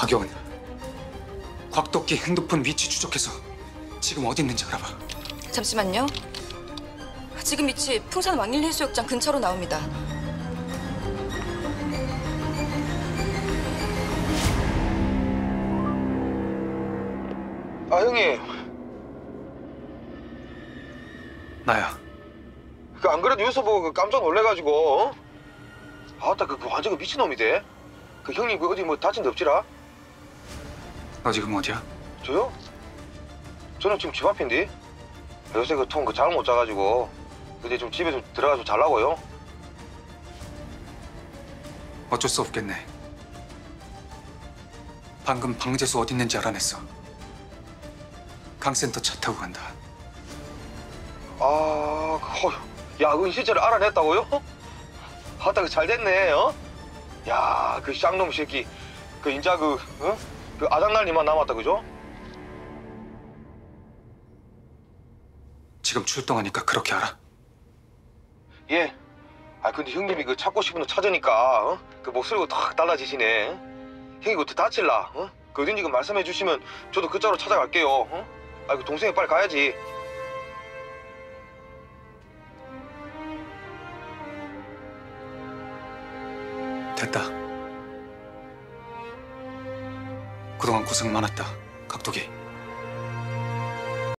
박여운 곽도끼 핸드폰 위치 추적해서 지금 어디 있는지 알아봐 잠시만요. 지금 위치 풍산 왕일 해수욕장 근처로 나옵니다. 아 형님 나야 그 안 그래도 뉴스 보고 그 깜짝 놀래가지고 어? 아따 그, 그 완전 그 미친놈이대 그 형님 그 어디 뭐 다친 데 없지라? 너 지금 어디야? 저요? 저는 지금 집 앞인데 요새 그 통그잘못 자가지고 이제 좀 집에 좀 들어가서 잘라고요 어쩔 수 없겠네 방금 방재수 어디 있는지 알아냈어 강센터 차 타고 간다 아, 그, 야, 그 실제로 알아냈다고요? 아따, 그잘 됐네, 어? 야, 그 쌍놈 새끼, 그 인자 그, 어? 그 아장날님만 남았다, 그죠? 지금 출동하니까 그렇게 알아 예. 아, 근데 형님이 그 찾고 싶은 거 찾으니까, 어? 그 목소리가 탁 달라지시네. 형이 그때 다칠라, 어? 그 어딘지 그 말씀해 주시면 저도 그 자로 찾아갈게요, 어? 아, 그 동생이 빨리 가야지. 됐다 그동안 고생 많았다. 각도기